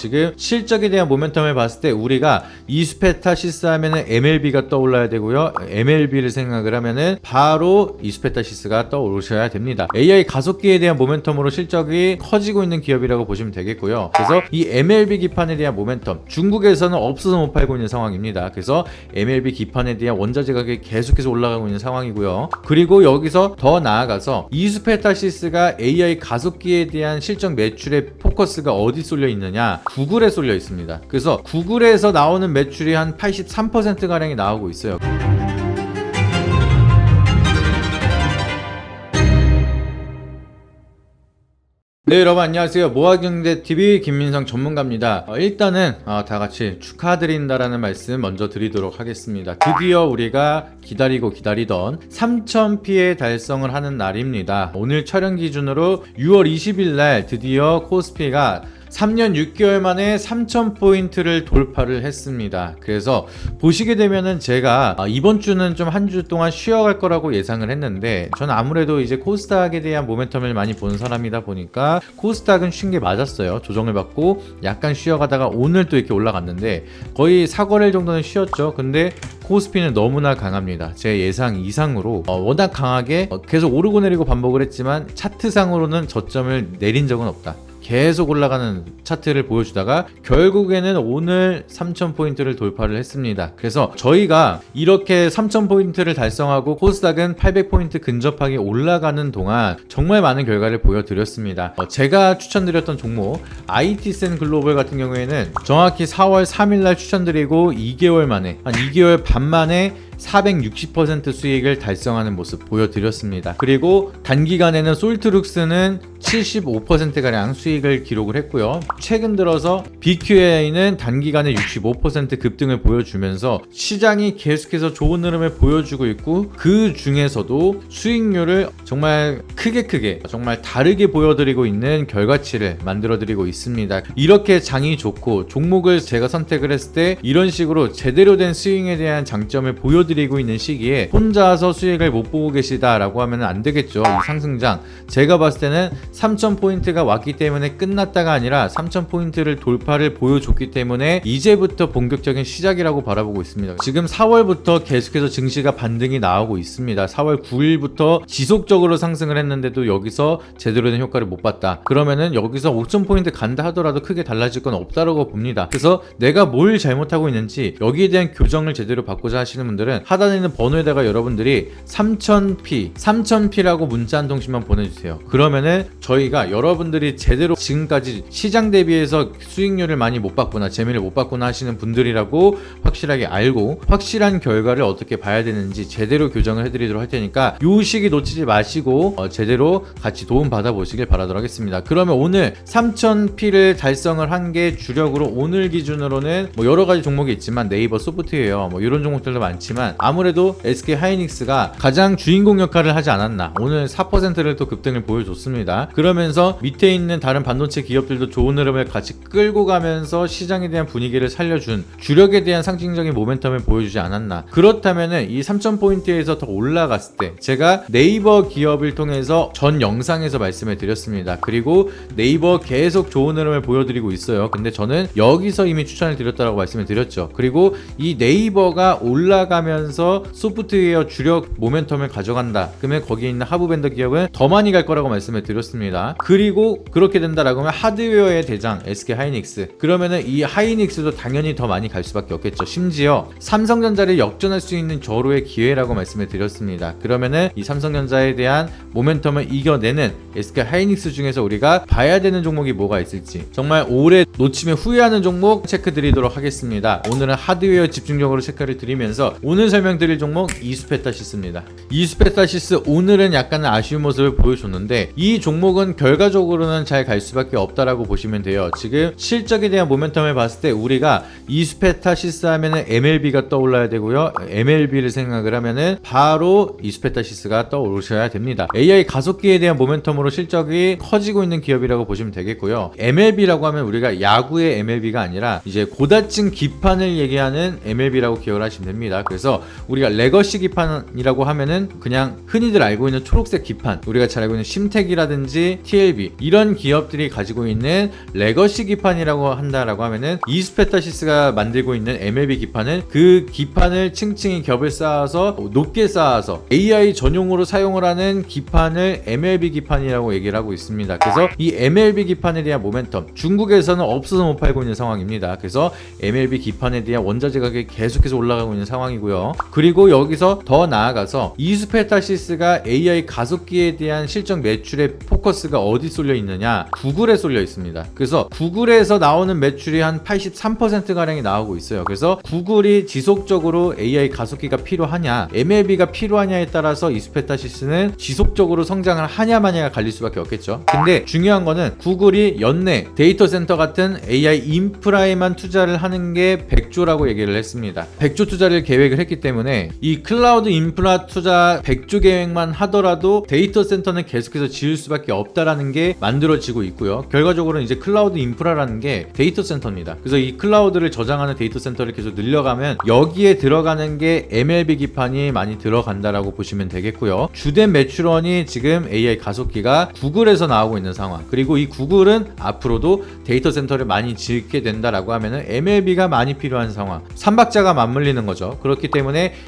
지금 실적에 대한 모멘텀을 봤을 때 우리가 이스페타시스 하면은 MLB가 떠올라야 되고요. MLB를 생각을 하면은 바로 이스페타시스가 떠오르셔야 됩니다. AI 가속기에 대한 모멘텀으로 실적이 커지고 있는 기업이라고 보시면 되겠고요. 그래서 이 MLB 기판에 대한 모멘텀 중국에서는 없어서 못 팔고 있는 상황입니다. 그래서 MLB 기판에 대한 원자재 가격이 계속해서 올라가고 있는 상황이고요. 그리고 여기서 더 나아가서 이스페타시스가 AI 가속기에 대한 실적 매출의 포커스가 어디 쏠려 있느냐? 구글에 쏠려 있습니다. 그래서 구글에서 나오는 매출이 한 83% 가량이 나오고 있어요. 네 여러분 안녕하세요 모아경제TV 김민성 전문가입니다 어, 일단은 어, 다 같이 축하드린다라는 말씀 먼저 드리도록 하겠습니다 드디어 우리가 기다리고 기다리던 3000P의 달성을 하는 날입니다 오늘 촬영 기준으로 6월 20일 날 드디어 코스피가 3년 6개월 만에 3,000포인트를 돌파를 했습니다. 그래서 보시게 되면은 제가 아, 이번 주는 좀 한 주 동안 쉬어갈 거라고 예상을 했는데 저는 아무래도 이제 코스닥에 대한 모멘텀을 많이 본 사람이다 보니까 코스닥은 쉰 게 맞았어요. 조정을 받고 약간 쉬어가다가 오늘 또 이렇게 올라갔는데 거의 사거래일 정도는 쉬었죠. 근데 코스피는 너무나 강합니다. 제 예상 이상으로 어, 워낙 강하게 어, 계속 오르고 내리고 반복을 했지만 차트상으로는 저점을 내린 적은 없다. 계속 올라가는 차트를 보여주다가 결국에는 오늘 3000포인트를 돌파를 했습니다. 그래서 저희가 이렇게 3000포인트를 달성하고 코스닥은 800포인트 근접하게 올라가는 동안 정말 많은 결과를 보여드렸습니다. 어, 제가 추천드렸던 종목 IT센 글로벌 같은 경우에는 정확히 4월 3일날 추천드리고 2개월 만에 한 2개월 반 만에 460% 수익을 달성하는 모습 보여드렸습니다. 그리고 단기간에는 솔트룩스는 75%가량 수익을 기록을 했고요. 최근 들어서 BQA는 단기간에 65% 급등을 보여주면서 시장이 계속해서 좋은 흐름을 보여주고 있고 그 중에서도 수익률을 정말 크게 크게 정말 다르게 보여드리고 있는 결과치를 만들어드리고 있습니다. 이렇게 장이 좋고 종목을 제가 선택을 했을 때 이런 식으로 제대로 된 스윙에 대한 장점을 보여드리고 있는 시기에 혼자서 수익을 못 보고 계시다라고 하면 안 되겠죠. 이 상승장 제가 봤을 때는 3000포인트가 왔기 때문에 끝났다가 아니라 3000포인트를 돌파를 보여줬기 때문에 이제부터 본격적인 시작이라고 바라보고 있습니다. 지금 4월부터 계속해서 증시가 반등이 나오고 있습니다. 4월 9일부터 지속적으로 상승을 했는데도 여기서 제대로 된 효과를 못 봤다. 그러면은 여기서 5000포인트 간다 하더라도 크게 달라질 건 없다라고 봅니다. 그래서 내가 뭘 잘못하고 있는지 여기에 대한 교정을 제대로 받고자 하시는 분들은 하단에 있는 번호에다가 여러분들이 3000P, 3000P라고 문자 한 통씩만 보내주세요. 그러면은 저희가 여러분들이 제대로 지금까지 시장 대비해서 수익률을 많이 못 받거나 재미를 못 받거나 하시는 분들이라고 확실하게 알고 확실한 결과를 어떻게 봐야 되는지 제대로 교정을 해드리도록 할 테니까 요 시기 놓치지 마시고 어, 제대로 같이 도움 받아 보시길 바라도록 하겠습니다. 그러면 오늘 3000P를 달성을 한 게 주력으로 오늘 기준으로는 뭐 여러 가지 종목이 있지만 네이버 소프트웨어 뭐 이런 종목들도 많지만 아무래도 SK 하이닉스가 가장 주인공 역할을 하지 않았나 오늘 4%를 또 급등을 보여줬습니다. 그러면서 밑에 있는 다른 반도체 기업들도 좋은 흐름을 같이 끌고 가면서 시장에 대한 분위기를 살려준 주력에 대한 상징적인 모멘텀을 보여주지 않았나. 그렇다면은 이 3000포인트에서 더 올라갔을 때 제가 네이버 기업을 통해서 전 영상에서 말씀을 드렸습니다. 그리고 네이버 계속 좋은 흐름을 보여드리고 있어요. 근데 저는 여기서 이미 추천을 드렸다고 말씀을 드렸죠. 그리고 이 네이버가 올라가면 서 소프트웨어 주력 모멘텀을 가져간다. 그러면 거기에 있는 하부 벤더 기업은 더 많이 갈 거라고 말씀을 드렸습니다. 그리고 그렇게 된다라고 하면 하드웨어의 대장 SK 하이닉스. 그러면은 이 하이닉스도 당연히 더 많이 갈 수밖에 없겠죠. 심지어 삼성전자를 역전할 수 있는 절호의 기회라고 말씀을 드렸습니다. 그러면은 이 삼성전자에 대한 모멘텀을 이겨내는 SK 하이닉스 중에서 우리가 봐야 되는 종목이 뭐가 있을지 정말 오래 놓치면 후회하는 종목 체크 드리도록 하겠습니다. 오늘은 하드웨어 집중적으로 체크를 드리면서 오늘 설명드릴 종목 이스페타시스입니다. 이스페타시스 오늘은 약간은 아쉬운 모습을 보여줬는데 이 종목은 결과적으로는 잘 갈 수밖에 없다라고 보시면 돼요. 지금 실적에 대한 모멘텀을 봤을 때 우리가 이스페타시스 하면은 MLB가 떠올라야 되고요. MLB를 생각을 하면은 바로 이스페타시스가 떠오르셔야 됩니다. AI 가속기에 대한 모멘텀으로 실적이 커지고 있는 기업이라고 보시면 되겠고요. MLB라고 하면 우리가 야구의 MLB가 아니라 이제 고다층 기판을 얘기하는 MLB라고 기억을 하시면 됩니다. 그래서 우리가 레거시 기판이라고 하면은 그냥 흔히들 알고 있는 초록색 기판, 우리가 잘 알고 있는 심택이라든지 LG, TLB 이런 기업들이 가지고 있는 레거시 기판이라고 한다라고 하면은 이스페타시스가 만들고 있는 MLB 기판은 그 기판을 층층이 겹을 쌓아서 높게 쌓아서 AI 전용으로 사용을 하는 기판을 MLB 기판이라고 얘기를 하고 있습니다. 그래서 이 MLB 기판에 대한 모멘텀 중국에서는 없어서 못 팔고 있는 상황입니다. 그래서 MLB 기판에 대한 원자재 가격이 계속해서 올라가고 있는 상황이고요. 그리고 여기서 더 나아가서 이스페타시스가 AI 가속기에 대한 실적 매출의 포커스가 어디 쏠려 있느냐? 구글에 쏠려 있습니다. 그래서 구글에서 나오는 매출이 한 83% 가량이 나오고 있어요. 그래서 구글이 지속적으로 AI 가속기가 필요하냐, MLB가 필요하냐에 따라서 이스페타시스는 지속적으로 성장을 하냐 마냐가 갈릴 수밖에 없겠죠. 근데 중요한 거는 구글이 연내 데이터 센터 같은 AI 인프라에만 투자를 하는 게 100조라고 얘기를 했습니다. 100조 투자를 계획을 했기 때문에 이 클라우드 인프라 투자 100조 계획만 하더라도 데이터 센터는 계속해서 지을 수밖에 없다라는 게 만들어지고 있고요. 결과적으로는 이제 클라우드 인프라라는 게 데이터 센터입니다. 그래서 이 클라우드를 저장하는 데이터 센터를 계속 늘려가면 여기에 들어가는 게 MLB 기판이 많이 들어간다라고 보시면 되겠고요. 주된 매출원이 지금 AI 가속기가 구글에서 나오고 있는 상황. 그리고 이 구글은 앞으로도 데이터 센터를 많이 짓게 된다라고 하면은 MLB가 많이 필요한 상황. 삼박자가 맞물리는 거죠. 그렇기 때문에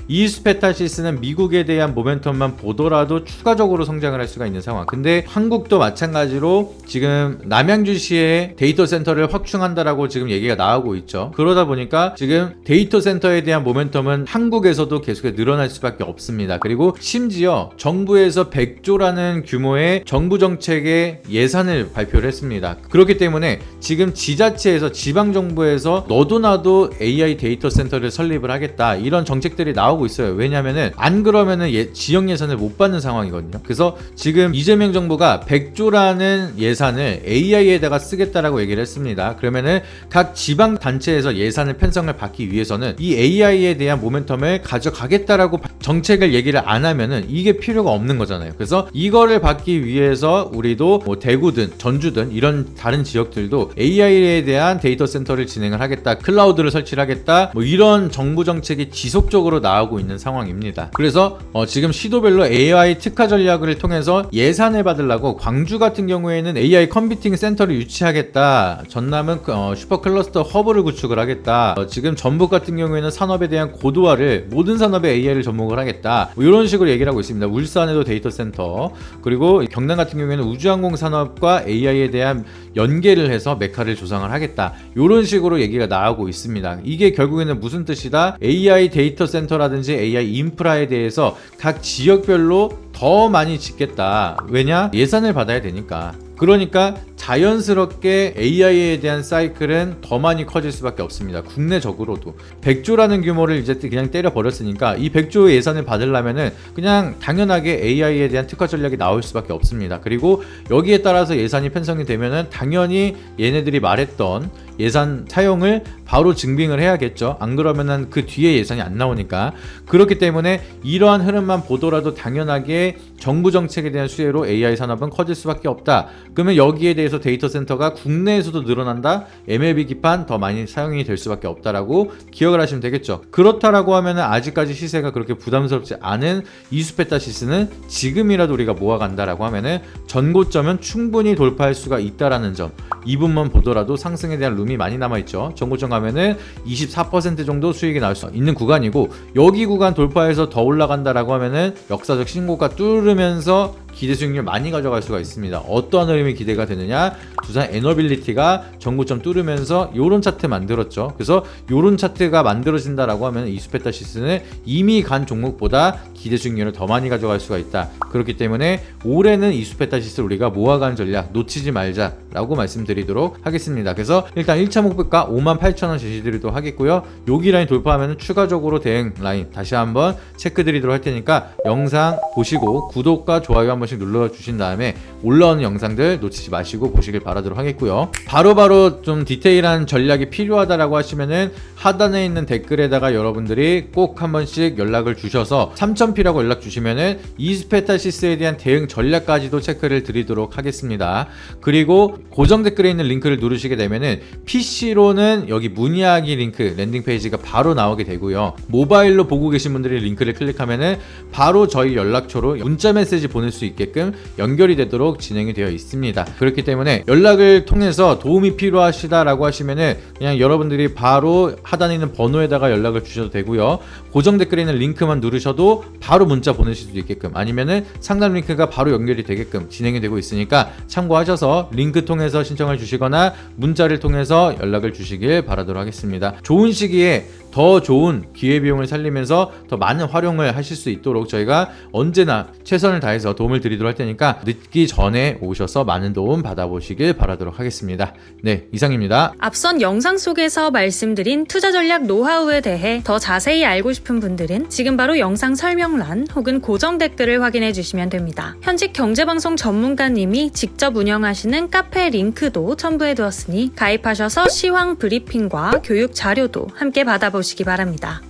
이스페타시스는 미국에 대한 모멘텀만 보더라도 추가적으로 성장을 할 수가 있는 상황. 근데 한국도 마찬가지로 지금 남양주시에 데이터 센터를 확충한다라고 지금 얘기가 나오고 있죠. 그러다 보니까 지금 데이터 센터에 대한 모멘텀은 한국에서도 계속 늘어날 수밖에 없습니다. 그리고 심지어 정부에서 100조라는 규모의 정부 정책의 예산을 발표를 했습니다. 그렇기 때문에 지금 지자체에서 지방 정부에서 너도 나도 AI 데이터 센터를 설립을 하겠다 이런 정책 들이 나오고 있어요. 왜냐하면은 안 그러면은 예- 지역 예산을 못 받는 상황이거든요. 그래서 지금 이재명 정부가 100조라는 예산을 AI에다가 쓰겠다라고 얘기를 했습니다. 그러면은 각 지방 단체에서 예산을 편성을 받기 위해서는 이 AI에 대한 모멘텀을 가져가겠다라고 정책을 얘기를 안 하면은 이게 필요가 없는 거잖아요. 그래서 이거를 받기 위해서 우리도 뭐 대구든 전주든 이런 다른 지역들도 AI에 대한 데이터 센터를 진행을 하겠다, 클라우드를 설치를 하겠다, 뭐 이런 정부 정책이 지속 적으로 나오고 있는 상황입니다. 그래서 어, 지금 시도별로 AI 특화 전략을 통해서 예산을 받으려고 광주 같은 경우에는 AI 컴퓨팅 센터를 유치하겠다. 전남은 어, 슈퍼 클러스터 허브를 구축을 하겠다. 어, 지금 전북 같은 경우에는 산업에 대한 고도화를 모든 산업에 AI를 접목을 하겠다. 뭐 이런 식으로 얘기를 하고 있습니다. 울산에도 데이터 센터 그리고 경남 같은 경우에는 우주항공 산업과 AI에 대한 연계를 해서 메카를 조성을 하겠다. 이런 식으로 얘기가 나오고 있습니다. 이게 결국에는 무슨 뜻이다? AI 데이터 센터라든지 AI 인프라에 대해서 각 지역별로 더 많이 짓겠다. 왜냐? 예산을 받아야 되니까. 그러니까 자연스럽게 AI에 대한 사이클은 더 많이 커질 수밖에 없습니다. 국내적으로도 100조라는 규모를 이제 그냥 때려 버렸으니까 이 100조의 예산을 받으려면은 그냥 당연하게 AI에 대한 특화 전략이 나올 수밖에 없습니다. 그리고 여기에 따라서 예산이 편성이 되면은 당연히 얘네들이 말했던 예산 사용을 바로 증빙을 해야겠죠. 안 그러면은 그 뒤에 예산이 안 나오니까 그렇기 때문에 이러한 흐름만 보더라도 당연하게 정부 정책에 대한 수혜로 AI 산업은 커질 수밖에 없다. 그러면 여기에 대해서 데이터 센터가 국내에서도 늘어난다. MLB 기판 더 많이 사용이 될 수밖에 없다라고 기억을 하시면 되겠죠. 그렇다라고 하면은 아직까지 시세가 그렇게 부담스럽지 않은 이수페타시스는 지금이라도 우리가 모아간다라고 하면은 전고점은 충분히 돌파할 수가 있다라는 점. 이 부분만 보더라도 상승에 대한 룸이 많이 남아 있죠. 전고점 가면은 24% 정도 수익이 나올 수 있는 구간이고 여기 구간 돌파해서 더 올라간다라고 하면은 역사적 신고가 뚫으면서 기대 수익률 많이 가져갈 수가 있습니다. 어떠한 흐름이 기대가 되느냐? 두산 에너빌리티가 전고점 뚫으면서 요런 차트 만들었죠. 그래서 요런 차트가 만들어진다라고 하면 이수페타시스는 이미 간 종목보다 기대 수익률을 더 많이 가져갈 수가 있다. 그렇기 때문에 올해는 이수페타시스를 우리가 모아간 전략 놓치지 말자라고 말씀드리도록 하겠습니다. 그래서 일단 1차 목표가 58,000원 제시드리도록 하겠고요. 여기 라인 돌파하면 추가적으로 대응 라인 다시 한번 체크 드리도록 할 테니까 영상 보시고 구독과 좋아요 한번 씩 눌러 주신 다음에 올라오는 영상들 놓치지 마시고 보시길 바라도록 하겠고요. 바로 바로 좀 디테일한 전략이 필요하다라고 하시면은 하단에 있는 댓글에다가 여러분들이 꼭 한 번씩 연락을 주셔서 3000P라고 연락 주시면은 이스페타시스에 대한 대응 전략까지도 체크를 드리도록 하겠습니다. 그리고 고정 댓글에 있는 링크를 누르시게 되면은 PC로는 여기 문의하기 링크 랜딩 페이지가 바로 나오게 되고요. 모바일로 보고 계신 분들이 링크를 클릭하면은 바로 저희 연락처로 문자 메시지 보낼 수 있게 끔 연결이 되도록 진행이 되어 있습니다. 그렇기 때문에 연락을 통해서 도움이 필요하시다라고 하시면은 그냥 여러분들이 바로 하단에 있는 번호에다가 연락을 주셔도 되고요. 고정 댓글에 있는 링크만 누르셔도 바로 문자 보내실 수 있게끔 아니면은 상담 링크가 바로 연결이 되게끔 진행이 되고 있으니까 참고하셔서 링크 통해서 신청을 주시거나 문자를 통해서 연락을 주시길 바라도록 하겠습니다. 좋은 시기에 더 좋은 기회비용을 살리면서 더 많은 활용을 하실 수 있도록 저희가 언제나 최선을 다해서 도움을 드리도록 할 테니까 늦기 전에 오셔서 많은 도움 받아보시길 바라도록 하겠습니다. 네, 이상입니다. 앞선 영상 속에서 말씀드린 투자 전략 노하우에 대해 더 자세히 알고 싶은 분들은 지금 바로 영상 설명란 혹은 고정 댓글을 확인해 주시면 됩니다. 현직 경제방송 전문가님이 직접 운영하시는 카페 링크도 첨부해 두었으니 가입하셔서 시황 브리핑과 교육 자료도 함께 받아보 시기 바랍니다.